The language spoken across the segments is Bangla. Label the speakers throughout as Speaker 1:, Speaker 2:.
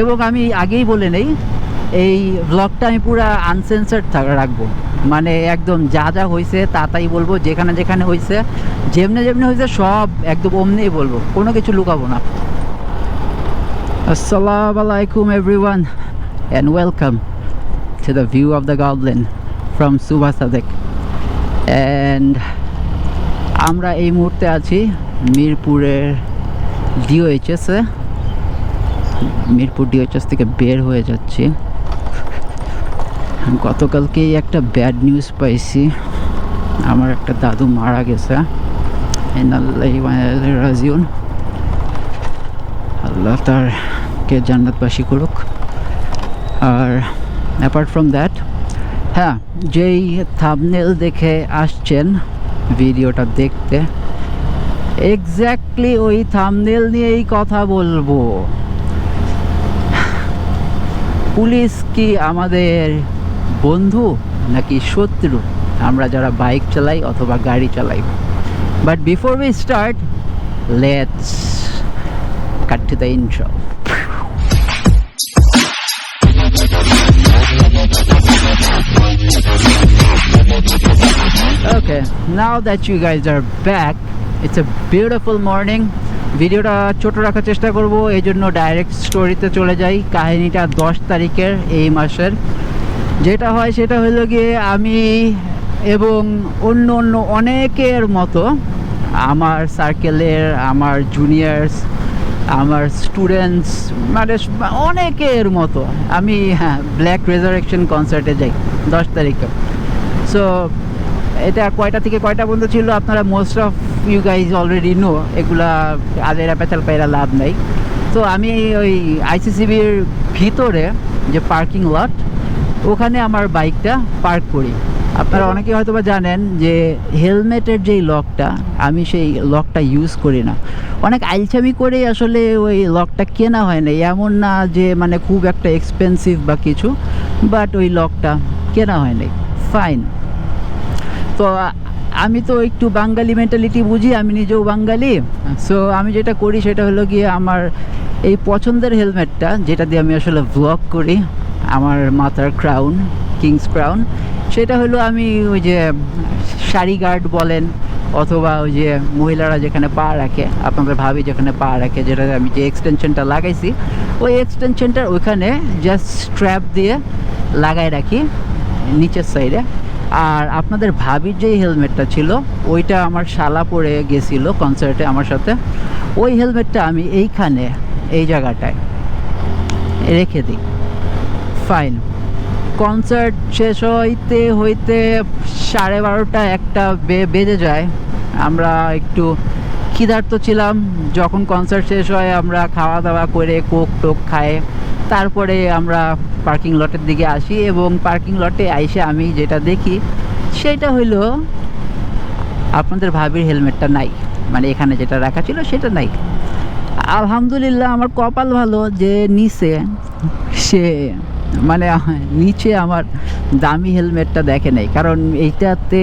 Speaker 1: এবং আমি আগেই বলে নেই, এই ব্লগটা আমি পুরো আনসেন্সার্ড রাখব। মানে একদম যা যা হয়েছে তা তাই বলব, যেখানে যেখানে হয়েছে যেমনি যেমনি হয়েছে সব একদম অমনিই বলব, কোনো কিছু লুকাবো না। আসসালাম আলাইকুম everyone and welcome to the view of the goblin from Subha Sadek and আমরা এই মুহূর্তে আছি মিরপুরের ডিওএইচএস মিরপুর ডিওএইচএস থেকে বের হয়ে যাচ্ছি। গতকালকেই একটা ব্যাড নিউজ পাইছি। আমার একটা দাদু মারা গেছে। রাজিউন। আল্লাহ তারকে জান্নাতবাসী করুক। আর অ্যাপার্ট ফ্রম দ্যাট হ্যাঁ যেই থামনেল দেখে আসছেন, ভিডিওটা দেখতে এক্স্যাক্টলি ওই থামনেল নিয়েই কথা বলব। পুলিশ কি আমাদের বন্ধু নাকি শত্রু? আমরা যারা বাইক চালাই অথবা গাড়ি চালাই। But before we start let's cut to the intro Okay, now that you guys are back, it's a beautiful morning. ভিডিওটা ছোট রাখার চেষ্টা করব, এই জন্য ডাইরেক্ট স্টোরিতে চলে যাই। কাহিনীটা দশ তারিখের এই মাসের। যেটা হয় সেটা হলো গিয়ে আমি এবং অন্য অন্য অনেকের মতো আমার সার্কেলের আমার জুনিয়র্স আমার স্টুডেন্টস মানে অনেকের মতো আমি হ্যাঁ ব্ল্যাক রেজারেকশন কনসার্টে যাই দশ তারিখে। সো এটা কয়টা থেকে কয়টা পর্যন্ত ছিল? আপনারা most of you guys already know এগুলা আদেরা পেঁচাল পাইরা লাভ নাই। তো আমি ওই আইসিসিবির ভিতরে যে পার্কিং লট ওখানে আমার বাইকটা পার্ক করি। আপনারা অনেকে হয়তো বা জানেন যে হেলমেটের যেই লকটা আমি সেই লকটা ইউজ করি না। অনেক আইলছামি করেই আসলে ওই লকটা কেনা হয় না এমন না যে মানে খুব একটা এক্সপেন্সিভ বা কিছু বাট ওই লকটা কেনা হয় নাই। ফাইন তো আমি তো একটু বাঙালি মেন্টালিটি বুঝি, আমি নিজেও বাঙালি। সো আমি যেটা করি সেটা হলো গিয়ে আমার এই পছন্দের হেলমেটটা যেটা দিয়ে আমি আসলে ব্লগ করি, আমার মাথার ক্রাউন কিংস ক্রাউন সেটা হলো আমি ওই যে শাড়ি গার্ড বলেন, অথবা ওই যে মহিলারা যেখানে পা রাখে, আপনাদের ভাবি যেখানে পা রাখে, যেটা আমি যে এক্সটেনশনটা লাগাইছি, ওই এক্সটেনশনটার ওইখানে জাস্ট স্ট্র্যাপ দিয়ে লাগাই রাখি, নিচের সাইডে আর আপনাদের ভাবির যেই হেলমেটটা ছিল, ওইটা আমার শালা পরে গেছিল কনসার্টে আমার সাথে। ওই হেলমেটটা আমি এইখানে, এই জায়গাটায় রেখে দিই। ফাইন কনসার্ট শেষ হইতে হইতে সাড়ে বারোটা একটা বেজে যায়। আমরা একটু ক্ষিধার্ত ছিলাম। যখন কনসার্ট শেষ হয়, আমরা খাওয়া দাওয়া করে কোক টোক খায় তারপরে আমরা পার্কিং লটের দিকে আসি এবং পার্কিং লটে আইসে আমি যেটা দেখি, সেটা হইল আপনাদের ভাবির হেলমেটটা নাই। মানে এখানে যেটা রাখা ছিল সেটা নাই। আলহামদুলিল্লাহ আমার কপাল ভালো যে নিচে, সে মানে নিচে আমার দামি হেলমেটটা দেখে নাই। কারণ এইটাতে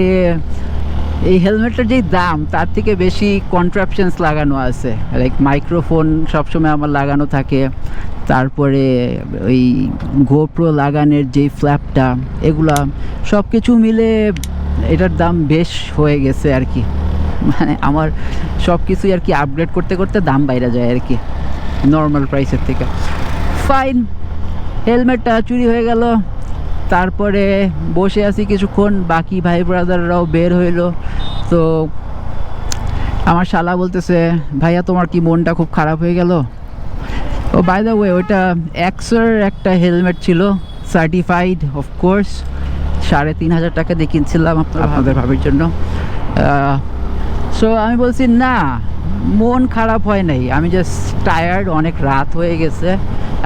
Speaker 1: এই হেলমেটটার যেই দাম, তার থেকে বেশি কন্ট্রাপশনস লাগানো আছে। লাইক মাইক্রোফোন সবসময় আমার লাগানো থাকে। তারপরে ওই গোপ্রো লাগানের যেই ফ্ল্যাপটা এগুলা সব কিছু মিলে এটার দাম বেশ হয়ে গেছে আর কি। মানে আমার সব কিছুই আর কি আপগ্রেড করতে করতে দাম বাইরে যায় আর কি নর্মাল প্রাইসের থেকে। ফাইন হেলমেটটা চুরি হয়ে গেল। তারপরে বসে আছি কিছুক্ষণ বাকি ভাই ব্রাদাররাও বের হইল। তো আমার শালা বলতেছে ভাইয়া তোমার কি মনটা খুব খারাপ হয়ে গেল? ও বাই দ্য ওয়ে ওইটা এক্সের একটা হেলমেট ছিল সার্টিফাইড অফকোর্স সাড়ে তিন হাজার টাকা দিয়ে কিনছিলাম আপনার আপনাদের ভাবির জন্য। সো আমি বলছি না মন খারাপ হয় নাই আমি জাস্ট টায়ার্ড অনেক রাত হয়ে গেছে।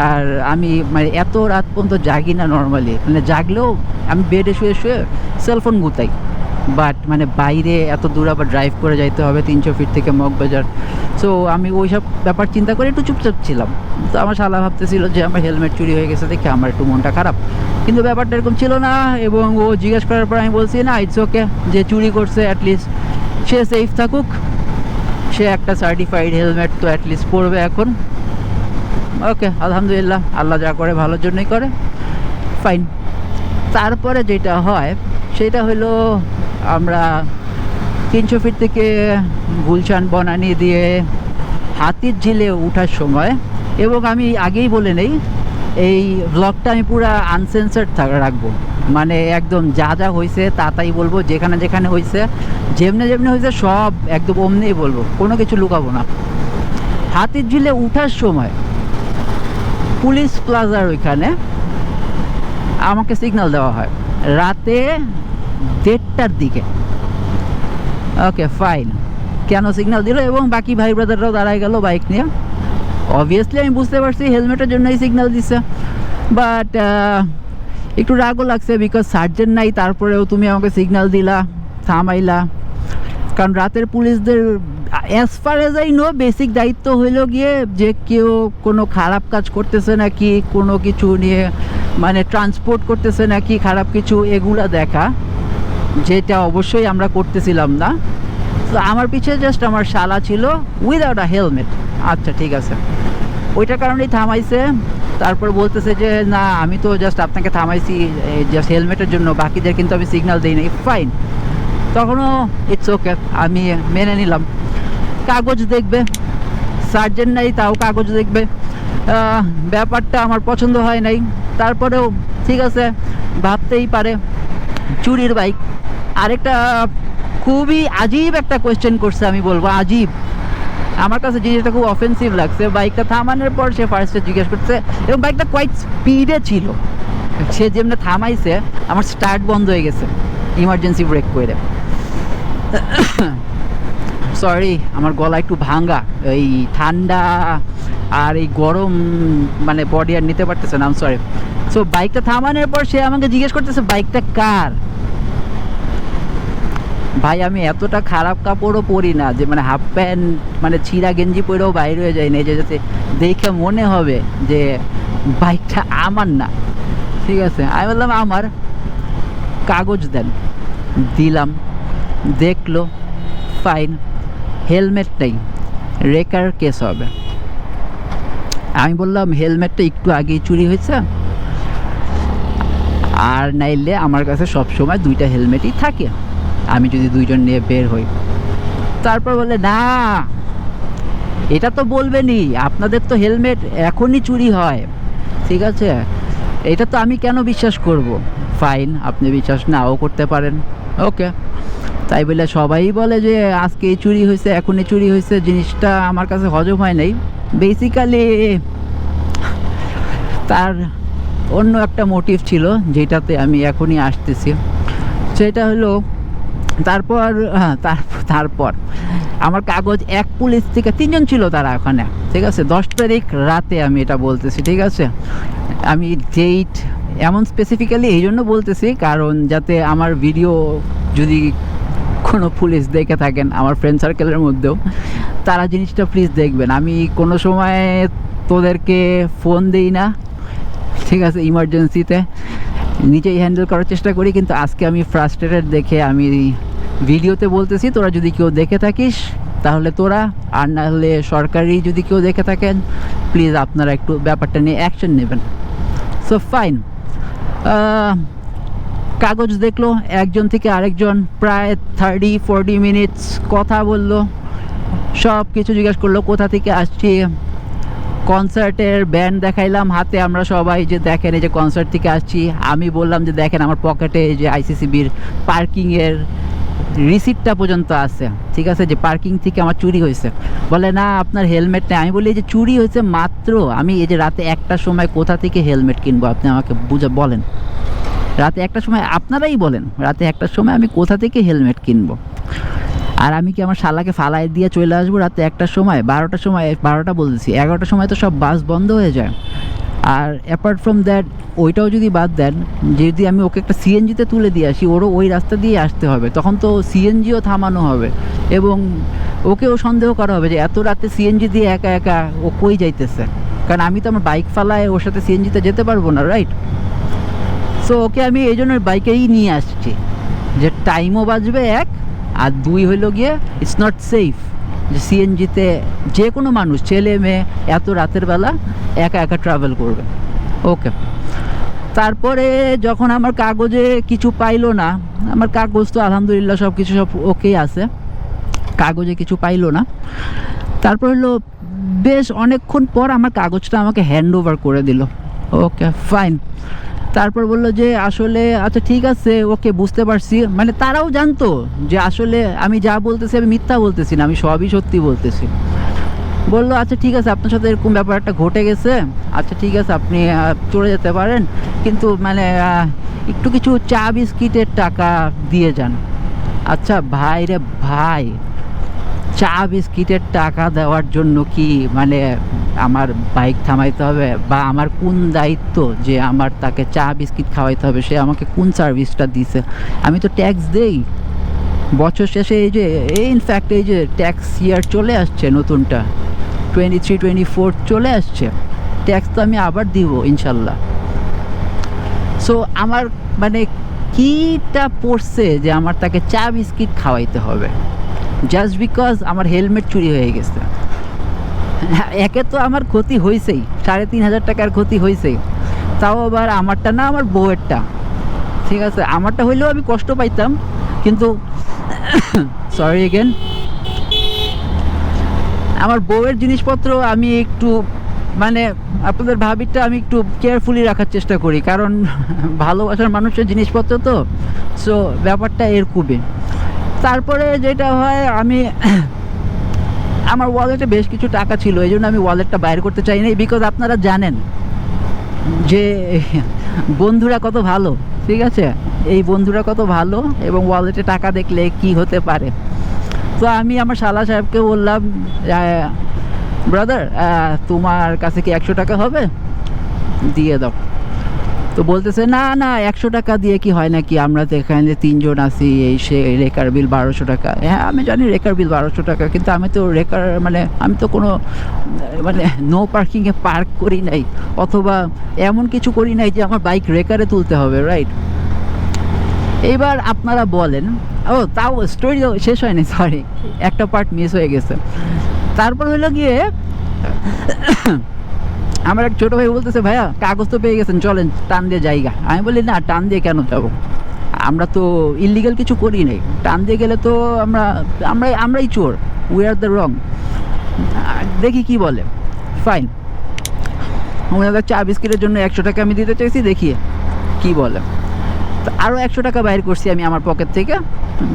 Speaker 1: আর আমি মানে এত রাত পর্যন্ত জাগি না নর্মালি মানে জাগলেও আমি বেডে শুয়ে শুয়ে সেলফোন গুতাই। বাট মানে বাইরে এত দূর আবার ড্রাইভ করে যাইতে হবে তিনশো ফিট থেকে মগবাজার। সো আমি ওই সব ব্যাপার চিন্তা করে একটু চুপচাপ ছিলাম। তো আমার শালা ভাবতেছিল যে আমার হেলমেট চুরি হয়ে গেছে দেখে আমার একটু মনটা খারাপ। কিন্তু ব্যাপারটা এরকম ছিল না এবং ও জিজ্ঞেস করার পর আমি বলছি, না ইটস ওকে যে চুরি করছে অ্যাটলিস্ট সে সেফ থাকুক। সে একটা সার্টিফাইড হেলমেট তো অ্যাটলিস্ট পরবে এখন। ওকে, আলহামদুলিল্লাহ, আল্লাহ যা করে ভালোর জন্যই করে। ফাইন তারপরে যেটা হয়, সেটা হলো আমরা তিনশো ফিট থেকে গুলশান, বনানি দিয়ে হাতির ঝিলে ওঠার সময়, এবং আমি আগেই বলে নেই, এই ব্লগটা আমি পুরো থাকা রাখব। মানে একদম যা যা হয়েছে তা তাই বলব, যেখানে যেখানে হয়েছে যেমনি যেমনি হয়েছে সব একদম অমনিই বলব, কোনো কিছু লুকাবো না। হাতির ঝিলে উঠার সময় পুলিশ প্লাজার ওইখানে আমাকে সিগন্যাল দেওয়া হয়। রাতে দেড়টার দিকে। ওকে ফাইন কেন সিগন্যাল দিল এবং বাকি ভাই ব্রাদাররাও দাঁড়ায় গেল বাইক নিয়ে। অবভিয়াসলি আমি বুঝতে পারছি হেলমেটের জন্যই সিগন্যাল দিছে। বাট একটু রাগও লাগছে বিকজ সার্জেন্ট নাই, তারপরেও তুমি আমাকে সিগন্যাল দিলা, থামাইলা। কারণ রাতের পুলিশদের as far as I know basic দায়িত্ব হইল গিয়ে যে কেউ কোনো খারাপ কাজ করতেছে নাকি, কোনো কিছু নিয়ে মানে ট্রান্সপোর্ট করতেছে নাকি, খারাপ কিছু, এগুলা দেখা, যেটা অবশ্যই আমরা করতেছিলাম না। তো আমার পিছিয়ে জাস্ট আমার শালা ছিল উইদাউট আ হেলমেট আচ্ছা ঠিক আছে। ওইটার কারণেই থামাইছে। তারপর বলতেছে যে, না, আমি তো জাস্ট আপনাকে থামাইছি জাস্ট হেলমেটের জন্য, বাকিদের কিন্তু আমি সিগন্যাল দিই নাই। ফাইন তখনও ইটস ওকে আমি মেনে নিলাম। কাগজ দেখবে, সার্জেন্ট নাই, তাও কাগজ দেখবে। ব্যাপারটা আমার পছন্দ হয় নাই। তারপরেও ঠিক আছে, ভাবতেই পারে চুরির বাইক আরেকটা খুবই আজীব একটা কোয়েশ্চেন করছে আমি বলব, আজীব। আমার কাছে জিনিসটা খুব অফেন্সিভ লাগছে। বাইকটা থামানোর পর সে ফার্স্টে জিজ্ঞেস করছে, এবং বাইকটা কোয়াইট স্পিডে ছিল। সে যেমনি থামাইছে, আমার স্টার্ট বন্ধ হয়ে গেছে ইমার্জেন্সি ব্রেক করে। সরি আমার গলা একটু ভাঙ্গা। এই ঠান্ডা আর এই গরম মানে বডি আর নিতে পারতেছে না সরি সো বাইকটা থামানোর পর সে আমাকে জিজ্ঞেস করতেছে বাইকটা কার? ভাই, আমি এতটা খারাপ কাপড়ও পরি না, যে মানে হাফ প্যান্ট মানে ছিঁড়া গেঞ্জি পরেও বাইরে হয়ে যায় না যে দেখে মনে হবে যে বাইকটা আমার না। ঠিক আছে? আমি বললাম, আমার কাগজ দেন। দিলাম। দেখল, ফাইন, হেলমেট নেই, রেকার কেস হবে। আমি বললাম, হেলমেটটা একটু আগেই চুরি হয়েছে, আর নাইলে আমার কাছে সব সময় দুইটা হেলমেটই থাকে, আমি যদি দুইজন নিয়ে বের হই। তারপর বলে, না, এটা তো বলবেনই, আপনাদের তো হেলমেট এখনই চুরি হয়। ঠিক আছে, এটা তো আমি কেন বিশ্বাস করব? ফাইন, আপনি বিশ্বাস নাও করতে পারেন। ওকে। তাই বলে সবাই বলে যে আজকে চুরি হয়েছে, এখনই চুরি হয়েছে, জিনিসটা আমার কাছে হজম হয় নাই। বেসিক্যালি তার অন্য একটা মোটিভ ছিল, যেটাতে আমি এখনই আসতেছি। সেটা হলো, তারপর হ্যাঁ তারপর। আমার কাগজ এক পুলিশ থেকে তিনজন ছিল তারা ওখানে, ঠিক আছে? দশ তারিখ রাতে আমি এটা বলতেছি, ঠিক আছে? আমি ডেট এমন স্পেসিফিক্যালি এই জন্য বলতেছি, কারণ যাতে আমার ভিডিও যদি কোনো পুলিশ দেখে থাকেন আমার ফ্রেন্ড সার্কেলের মধ্যেও। তারা জিনিসটা প্লিজ দেখবেন। আমি কোনো সময় তোদেরকে ফোন দিই না, ঠিক আছে ইমার্জেন্সিতে নিজেই হ্যান্ডেল করার চেষ্টা করি, কিন্তু আজকে আমি ফ্রাস্ট্রেটেড দেখে আমি ভিডিওতে বলতেছি, তোরা যদি কেউ দেখে থাকিস, তাহলে তোরা, আর না হলে সরকারি যদি কেউ দেখে থাকেন প্লিজ আপনারা একটু ব্যাপারটা নিয়ে অ্যাকশন নেবেন। সো ফাইন কাগজ দেখল, একজন থেকে আরেকজন প্রায় থার্টি ফোরটি মিনিটস কথা বলল সব কিছু জিজ্ঞেস করল, কোথা থেকে আসছি? কনসার্টের ব্যান্ড দেখাইলাম, হাতে আমরা সবাই যে দেখেন এই যে কনসার্ট থেকে আসছি, আমি বললাম যে দেখেন আমার পকেটে যে আইসিসিবির পার্কিংয়ের রিসিপ্টটা পর্যন্ত আছে, ঠিক আছে? যে পার্কিং থেকে আমার চুরি হয়েছে। বলে, না, আপনার হেলমেট নেই। আমি বলি যে চুরি হয়েছে মাত্র, আমি এই যে রাতে একটার সময় কোথা থেকে হেলমেট কিনবো? আপনি আমাকে বুঝে, বলেন। রাতে একটা সময় আপনারাই বলেন, রাতে একটার সময় আমি কোথা থেকে হেলমেট কিনবো? আর আমি কি আমার শালাকে ফালাই দিয়ে চলে আসব রাতে একটার সময়? বারোটার সময়, বারোটা বলতেছি, এগারোটার সময় তো সব বাস বন্ধ হয়ে যায়। আর অ্যাপার্ট ফ্রম দ্যাট ওইটাও যদি বাদ দেন, যদি আমি ওকে একটা সিএনজিতে তুলে দিয়ে আসি, ওরও ওই রাস্তা দিয়ে আসতে হবে। তখন তো সিএনজিও থামানো হবে এবং ওকেও সন্দেহ করা হবে যে এত রাতে সিএনজি দিয়ে একা একা ও কই যাইতেছে? কারণ আমি তো আমার বাইক ফালায় ওর সাথে সিএনজিতে যেতে পারব না রাইট সো ওকে আমি এই জন্য বাইকেই নিয়ে আসছি। যে টাইমও বাঁচবে এক, আর দুই হইল গিয়ে ইটস নট সেফ যে সিএনজিতে যে কোনো মানুষ, ছেলে, মেয়ে, এত রাতের বেলা একা একা ট্রাভেল করবে। ওকে তারপরে যখন আমার কাগজে কিছু পাইলো না, আমার কাগজ তো আলহামদুলিল্লাহ সব কিছু সব ওকেই আছে। কাগজে কিছু পাইলো না। তারপর হলো বেশ অনেকক্ষণ পর আমার কাগজটা আমাকে হ্যান্ড ওভার করে দিল। ওকে ফাইন তারপর বলল যে, আসলে আচ্ছা ঠিক আছে, ওকে বুঝতে পারছি। মানে তারাও জানতো যে, আসলে আমি যা বলতেছি, আমি মিথ্যা বলতেছি না, আমি সবই সত্যি বলতেছি। বলল আচ্ছা ঠিক আছে, আপনার সাথে এরকম ব্যাপার একটা ঘটে গেছে। আচ্ছা ঠিক আছে, আপনি চলে যেতে পারেন। কিন্তু মানে একটু কিছু চা বিস্কিটের টাকা দিয়ে যান। আচ্ছা ভাই রে ভাই, চা বিস্কিটের টাকা দেওয়ার জন্য কি মানে আমার বাইক থামাইতে হবে বা আমার কোন দায়িত্ব যে আমার তাকে চা, বিস্কিট খাওয়াইতে হবে, সে আমাকে কোন সার্ভিসটা দিছে? আমি তো ট্যাক্স দেই। বছর শেষে এই যে, এই ইনফ্যাক্ট এই যে ট্যাক্স ইয়ার চলে আসছে নতুনটা। টোয়েন্টি থ্রি টোয়েন্টি ফোর চলে আসছে। ট্যাক্স তো আমি আবার দিব, ইনশাল্লাহ। সো আমার মানে কীটা পড়ছে যে আমার তাকে চা, বিস্কিট খাওয়াইতে হবে। জাস্ট বিকজ আমার হেলমেট চুরি হয়ে গেছে। একে তো আমার ক্ষতি হয়েছেই সাড়ে তিন হাজার টাকার ক্ষতি হয়েছে তাও আবার আমারটা না, আমার বউয়েরটা। ঠিক আছে, আমারটা হইলেও আমি কষ্ট পাইতাম, কিন্তু সরি এগেন আমার বউয়ের জিনিসপত্র আমি একটু মানে আপনাদের ভাবিটা আমি একটু কেয়ারফুলি রাখার চেষ্টা করি, কারণ ভালোবাসার মানুষের জিনিসপত্র তো সো ব্যাপারটা এরকমই। তারপরে যেটা হয়, আমি আমার ওয়ালেটে বেশ কিছু টাকা ছিল, এই জন্য আমি ওয়ালেটটা বাইর করতে চাই নাই বিকজ আপনারা জানেন যে বন্ধুরা কত ভালো, ঠিক আছে? এই বন্ধুরা কত ভালো এবং ওয়ালেটে টাকা দেখলে কি হতে পারে। তো আমি আমার শালা সাহেবকে বললাম ব্রাদার তোমার কাছে কি একশো টাকা হবে? দিয়ে দাও। তো বলতেছে, না না, একশো টাকা দিয়ে কি হয় নাকি? আমরা তো এখানে যে তিনজন আছি, এই সে রেকার বিল বারোশো টাকা। হ্যাঁ আমি জানি রেকার বিল বারোশো টাকা, কিন্তু আমি তো রেকার মানে আমি তো কোনো মানে নো পার্কিংয়ে পার্ক করি নাই, অথবা এমন কিছু করি নাই যে আমার বাইক রেকারে তুলতে হবে রাইট এইবার আপনারা বলেন, ও, তাও স্টোরি শেষ হয়নি সরি একটা পার্ট মিস হয়ে গেছে। তারপর হলো গিয়ে আমার এক ছোটো ভাই বলতেছে, ভাইয়া, কাগজ তো পেয়ে গেছেন, চলেন, টান দিয়ে জায়গা। আমি বলি, না, টান দিয়ে কেন যাব? আমরা তো ইলিগাল কিছু করি নাই। টান দিয়ে গেলে তো আমরা আমরা আমরাই চোর। উই আর দ্য রং দেখি কি বলে। ফাইন ওনাদের চা বিস্কিটের জন্য একশো টাকা আমি দিতে চাইছি, দেখি কি বলে। তো আরও একশো টাকা বাইর করছি আমি আমার পকেট থেকে।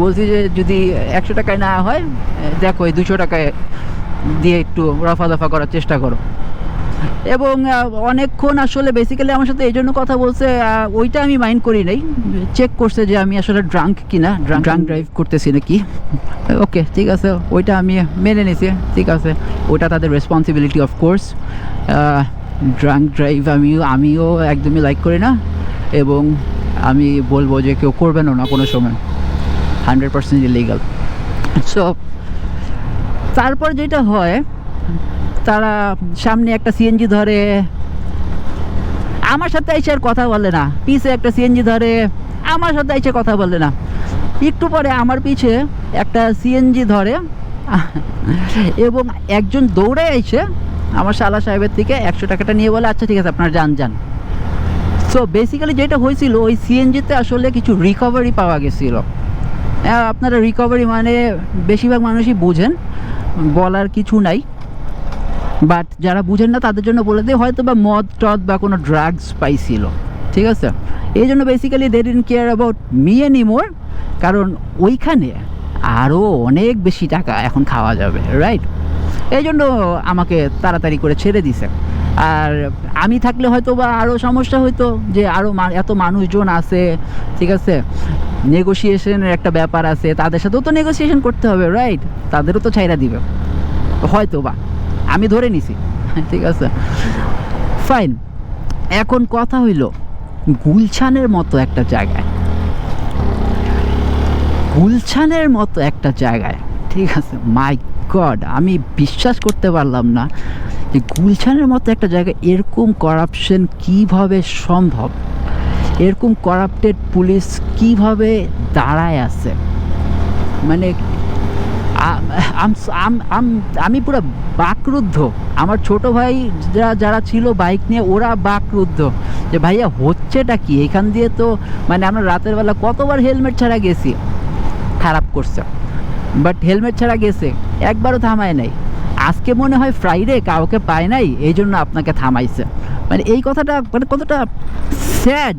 Speaker 1: বলছি যে, যদি একশো টাকায় না হয়, দেখো, এই দুশো টাকায় দিয়ে একটু রফা দফা করার চেষ্টা করো। এবং অনেকক্ষণ আসলে বেসিক্যালি আমার সাথে এই জন্য কথা বলছে ওইটা আমি মাইন্ড করি নাই। চেক করছে যে আমি আসলে ড্রাঙ্ক কিনা। ড্রাঙ্ক ড্রাঙ্ক ড্রাইভ করতেছি নাকি? ওকে ঠিক আছে। ওইটা আমি মেনে নিছি। ঠিক আছে। ওটা তাদের রেসপন্সিবিলিটি অফকোর্স ড্রাঙ্ক ড্রাইভ আমিও আমিও একদমই লাইক করি না। এবং আমি বলব যে কেউ করবেনও না কোনো সময়। হান্ড্রেড পার্সেন্ট ইলিগাল সো তারপর যেটা হয় তারা সামনে একটা সিএনজি ধরে। আমার সাথে এসে আর কথা বলে না। পিছে একটা সিএনজি ধরে, আমার সাথে এসে কথা বলে না। একটু পরে আমার পিছে একটা সিএনজি ধরে, এবং একজন দৌড়ে এসে আমার শালা সাহেবের থেকে একশো টাকাটা নিয়ে বলে আচ্ছা ঠিক আছে, আপনার যান যান। সো বেসিক্যালি যেটা হয়েছিল, ওই সিএনজিতে আসলে কিছু রিকভারি পাওয়া গেছিল। হ্যাঁ আপনারা রিকভারি মানে বেশিরভাগ মানুষই বোঝেন, বলার কিছু নাই। বাট যারা বুঝেন না, তাদের জন্য বলে দিই হয়তো বা মদ, টদ বা কোনো ড্রাগস পাইছিল। ঠিক আছে? এই জন্য basically they didn't care about me any more কারণ ওইখানে আরও অনেক বেশি টাকা এখন খাওয়া যাবে রাইট এই জন্য আমাকে তাড়াতাড়ি করে ছেড়ে দিছে। আর আমি থাকলে হয়তো বা আরও সমস্যা হইতো যে আরও এত মানুষজন আছে, ঠিক আছে? নেগোসিয়েশনের একটা ব্যাপার আছে, তাদের সাথেও তো নেগোসিয়েশন করতে হবে রাইট তাদেরও তো ছাইরা দিবে। হয়তো বা আমি ধরে নিছি। ঠিক আছে? ফাইন এখন কথা হইল গুলছানের মতো একটা জায়গায়। গুলছানের মতো একটা জায়গায়। ঠিক আছে? মাই গড আমি বিশ্বাস করতে পারলাম না যে গুলছানের মতো একটা জায়গায় এরকম করাপশন কীভাবে সম্ভব? এরকম করাপ্টেড পুলিশ কীভাবে দাঁড়ায় আছে? মানে আম- পুরো বাকরুদ্ধ। আমার ছোট ভাই যারা যারা ছিল বাইক নিয়ে, ওরা বাকরুদ্ধ। যে ভাইয়া, হচ্ছেটা কি? এখান দিয়ে তো মানে আমরা রাতের বেলা কতবার হেলমেট ছাড়া গেছি? খারাপ করছে। বাট হেলমেট ছাড়া গেছে। একবারও থামায় নাই। আজকে মনে হয় ফ্রাইডে কাউকে পায় নাই এই জন্য আপনাকে থামাইছে। মানে এই কথাটা মানে কতটা স্যাড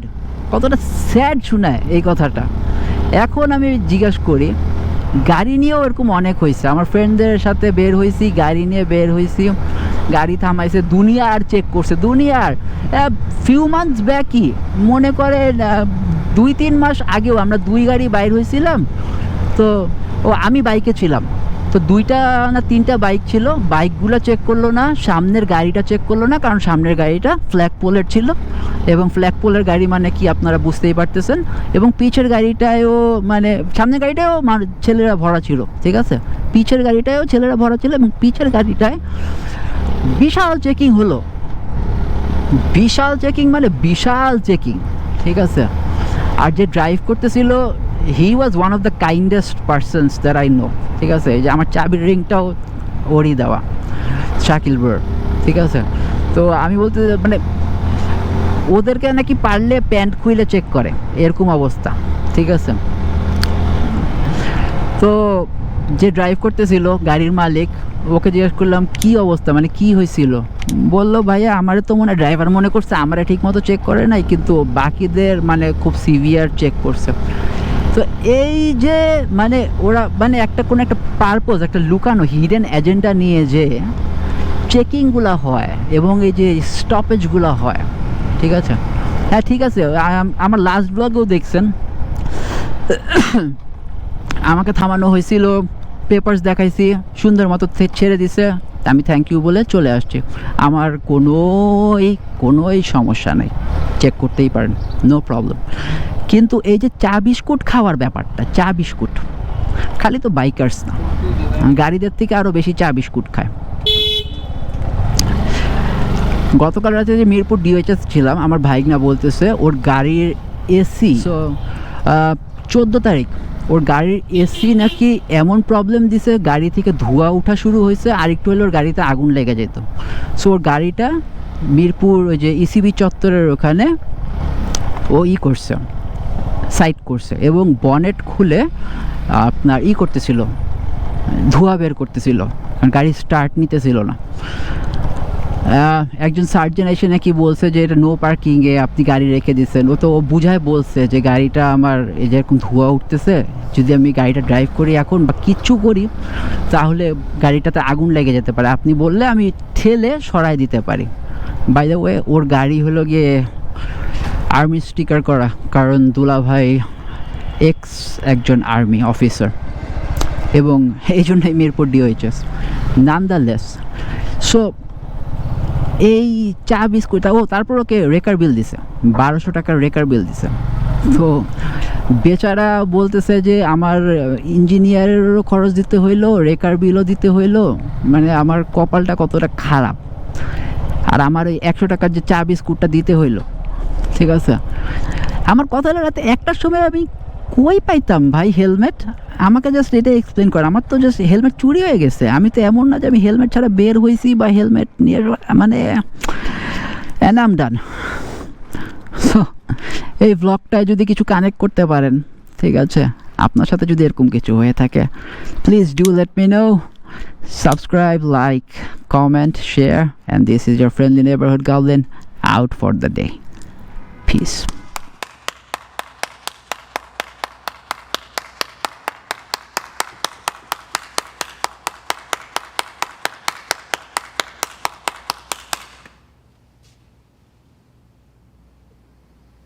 Speaker 1: কতটা স্যাড শোনায় এই কথাটা। এখন আমি জিজ্ঞাসা করি গাড়ি নিয়েও এরকম অনেক হয়েছে। আমার ফ্রেন্ডদের সাথে বের হয়েছি, গাড়ি নিয়ে বের হয়েছি। গাড়ি থামাইছে দুনিয়ার চেক করছে। দুনিয়ার ফিউ মান্থস ব্যাকই মনে করে দুই, তিন মাস আগেও আমরা দুই গাড়ি বাইর হয়েছিলাম। তো, ও, আমি বাইকে ছিলাম। তো দুইটা না তিনটা বাইক ছিল বাইকগুলো চেক করল না, সামনের গাড়িটা চেক করল না, কারণ সামনের গাড়িটা ফ্ল্যাগ পোলের ছিল। এবং ফ্ল্যাগ পোলের গাড়ি মানে কি আপনারা বুঝতেই পারতেছেন? এবং পিচের গাড়িটায়ও মানে সামনের গাড়িটায়ও মান- ছেলেরা ভরা ছিল, ঠিক আছে? পিছের গাড়িটায়ও ছেলেরা ভরা ছিল এবং পিছের গাড়িটায় বিশাল চেকিং হলো। বিশাল চেকিং মানে বিশাল চেকিং, ঠিক আছে? আর যে ড্রাইভ করতেছিল he was one of the kindest persons there I know ঠিক আছে? যে আমার চাবির রিংটাও ওরই দেওয়া, শাকিল ঠিক আছে? তো আমি বলতে মানে ওদেরকে নাকি পারলে প্যান্ট খুইলে চেক করে, এরকম অবস্থা, ঠিক আছে? তো যে ড্রাইভ করতেছিল গাড়ির মালিক, ওকে জিজ্ঞেস করলাম, কি অবস্থা? মানে কি হয়েছিল? বলল, ভাইয়া আমারে তো মনে ড্রাইভার মনে করছে, আমারে ঠিক মতো চেক করে নাই, কিন্তু বাকিদের মানে খুব সিভিয়ার চেক করছে। তো এই যে মানে ওরা মানে একটা কোনো একটা পারপোজ একটা লুকানো হিডেন এজেন্ডা নিয়ে যে চেকিংগুলো হয় এবং এই যে স্টপেজগুলো হয় ঠিক আছে? হ্যাঁ ঠিক আছে। আমার লাস্ট ব্লগেও দেখছেন। আমাকে থামানো হয়েছিল পেপার্স দেখাইছি, সুন্দর মতো ছেড়ে দিছে। আমি থ্যাংক ইউ বলে চলে আসছি। আমার কোনোই কোনোই সমস্যা নেই। চেক করতেই পারেন নো প্রবলেম কিন্তু এই যে চা বিস্কুট খাওয়ার ব্যাপারটা, চা বিস্কুট, খালি তো বাইকার্স না। গাড়িদের থেকে আরও বেশি চা বিস্কুট খায়। গতকাল রাতে যে মিরপুর ডিওএইচএস ছিলাম আমার ভাইগনা বলতেছে ওর গাড়ির এসি চোদ্দ তারিখ ওর গাড়ির এসি নাকি এমন প্রবলেম দিছে গাড়ি থেকে ধোঁয়া ওঠা শুরু হয়েছে আর একটু হলে ওর গাড়িতে আগুন লেগে যেত। সো ওর গাড়িটা মিরপুর ওই যে ইসিবি চত্বরের ওখানে ও ই করছে সাইড করছে এবং বনেট খুলে আপনার ই করতেছিল ধোঁয়া বের করতেছিল কারণ গাড়ি স্টার্ট নিতেছিল না। একজন সার্জন এসে নাকি বলছে যে এটা নো পার্কিংয়ে আপনি গাড়ি রেখে দিচ্ছেন ও তো বুঝায় বলছে যে গাড়িটা আমার এই যে এরকম ধোঁয়া উঠতেছে, যদি আমি গাড়িটা ড্রাইভ করি এখন বা কিচ্ছু করি, তাহলে গাড়িটাতে আগুন লেগে যেতে পারে। আপনি বললে আমি ঠেলে সরাই দিতে পারি। বাই দ্য ওয়ে ওর গাড়ি হলো গিয়ে আর্মি স্টিকার করা, কারণ দুলাভাই এক্স একজন আর্মি অফিসার এবং এই জন্যই মিরপুর ডিওএইচএস লেস সো এই চা বিস্কুট ও, তারপর ওকে রেকার বিল দিছে। বারোশো টাকার রেকার বিল দিছে। তো বেচারা বলতেছে যে, আমার ইঞ্জিনিয়ারেরও খরচ দিতে হইল, রেকার বিলও দিতে হইল মানে আমার কপালটা কতটা খারাপ। আর আমার ওই একশো টাকার যে চা বিস্কুটটা দিতে হইল। ঠিক আছে? আমার কথা হলো, রাতে একটার সময় আমি কই পাইতাম ভাই হেলমেট? আমাকে জাস্ট এটা এক্সপ্লেন কর। আমার তো জাস্ট হেলমেট চুরি হয়ে গেছে। আমি তো এমন না যে আমি হেলমেট ছাড়া বের হয়েছি বা হেলমেট নিয়ে মানে অ্যানাম ডান সো এই ব্লগটায় যদি কিছু কানেক্ট করতে পারেন, ঠিক আছে? আপনার সাথে যদি এরকম কিছু হয়ে থাকে please do let me know subscribe like comment share and this is your friendly neighborhood goblin out for the day peace.